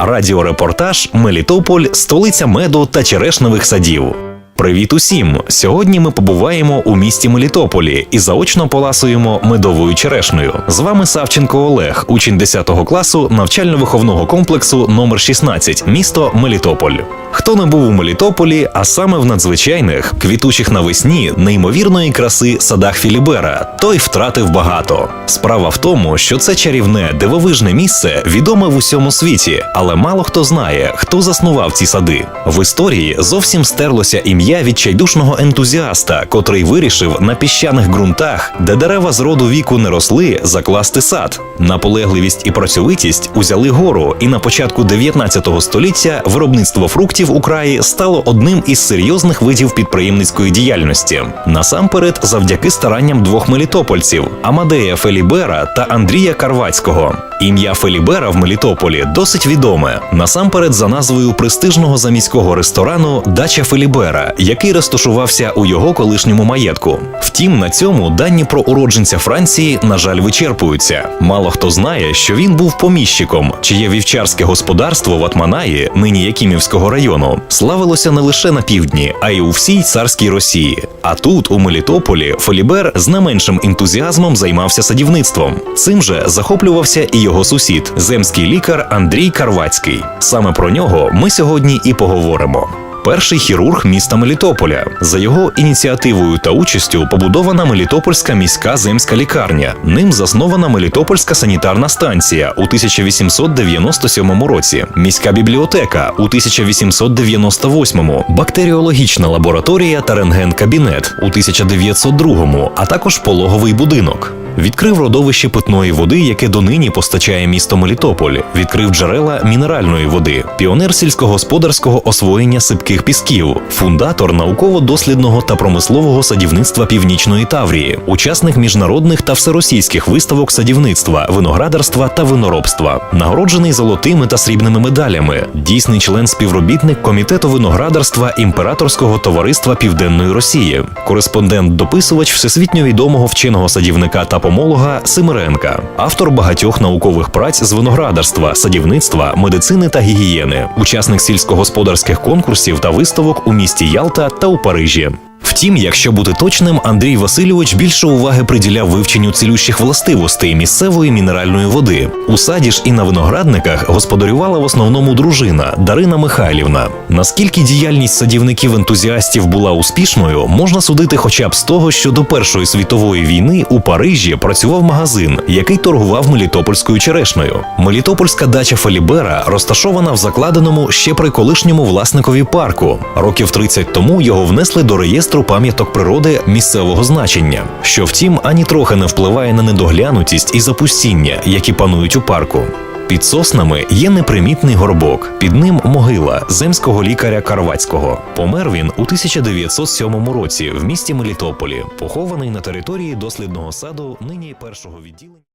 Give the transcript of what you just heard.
Радіорепортаж Мелітополь, столиця меду та черешневих садів. Привіт усім! Сьогодні ми побуваємо у місті Мелітополі і заочно поласуємо медовою черешнею. З вами Савченко Олег, учень 10 класу навчально-виховного комплексу номер 16, місто Мелітополь. Хто не був у Мелітополі, а саме в надзвичайних, квітучих навесні, неймовірної краси садах Філібера, той втратив багато. Справа в тому, що це чарівне, дивовижне місце відоме в усьому світі, але мало хто знає, хто заснував ці сади. В історії зовсім стерлося ім'я відчайдушного ентузіаста, котрий вирішив на піщаних ґрунтах, де дерева з роду віку не росли, закласти сад. Наполегливість і працьовитість узяли гору, і на початку 19 століття виробництво фруктів у краї стало одним із серйозних видів підприємницької діяльності. Насамперед, завдяки старанням двох мелітопольців Амадея Фелібера та Андрія Карвацького. Ім'я Фелібера в Мелітополі досить відоме. Насамперед, за назвою престижного заміського ресторану Дача Фелібера, який розташувався у його колишньому маєтку. Втім, на цьому дані про уродженця Франції, на жаль, вичерпуються. Мало хто знає, що він був поміщиком, чиє вівчарське господарство в Атманаї, нині Якимівського району, славилося не лише на півдні, а й у всій царській Росії. А тут, у Мелітополі, Фелібер з не меншим ентузіазмом займався садівництвом. Цим же захоплювався і його сусід, земський лікар Андрій Карвацький. Саме про нього ми сьогодні і поговоримо. Перший хірург міста Мелітополя. За його ініціативою та участю побудована Мелітопольська міська земська лікарня. Ним заснована Мелітопольська санітарна станція у 1897 році, міська бібліотека у 1898, бактеріологічна лабораторія та рентген-кабінет у 1902, а також пологовий будинок. Відкрив родовище питної води, яке донині постачає місто Мелітополь. Відкрив джерела мінеральної води, піонер сільськогосподарського освоєння сипких пісків, фундатор науково-дослідного та промислового садівництва Північної Таврії, учасник міжнародних та всеросійських виставок садівництва, виноградарства та виноробства, нагороджений золотими та срібними медалями, дійсний член співробітник комітету виноградарства імператорського товариства Південної Росії, кореспондент-дописувач всесвітньо відомого вченого садівника та помолога Симиренка, автор багатьох наукових праць з виноградарства, садівництва, медицини та гігієни, учасник сільськогосподарських конкурсів та виставок у місті Ялта та у Парижі. Втім, якщо бути точним, Андрій Васильович більше уваги приділяв вивченню цілющих властивостей місцевої мінеральної води. У саді ж і на виноградниках господарювала в основному дружина Дарина Михайлівна. Наскільки діяльність садівників-ентузіастів була успішною, можна судити хоча б з того, що до Першої світової війни у Парижі працював магазин, який торгував мелітопольською черешнею. Мелітопольська дача Фелібера розташована в закладеному ще при колишньому власникові парку. Років 30 тому його внесли до реєстру пам'яток природи місцевого значення, що втім ані трохи не впливає на недоглянутість і запустіння, які панують у парку. Під соснами є непримітний горбок, під ним могила земського лікаря Карвацького. Помер він у 1907 році в місті Мелітополі, похований на території дослідного саду нині першого відділення.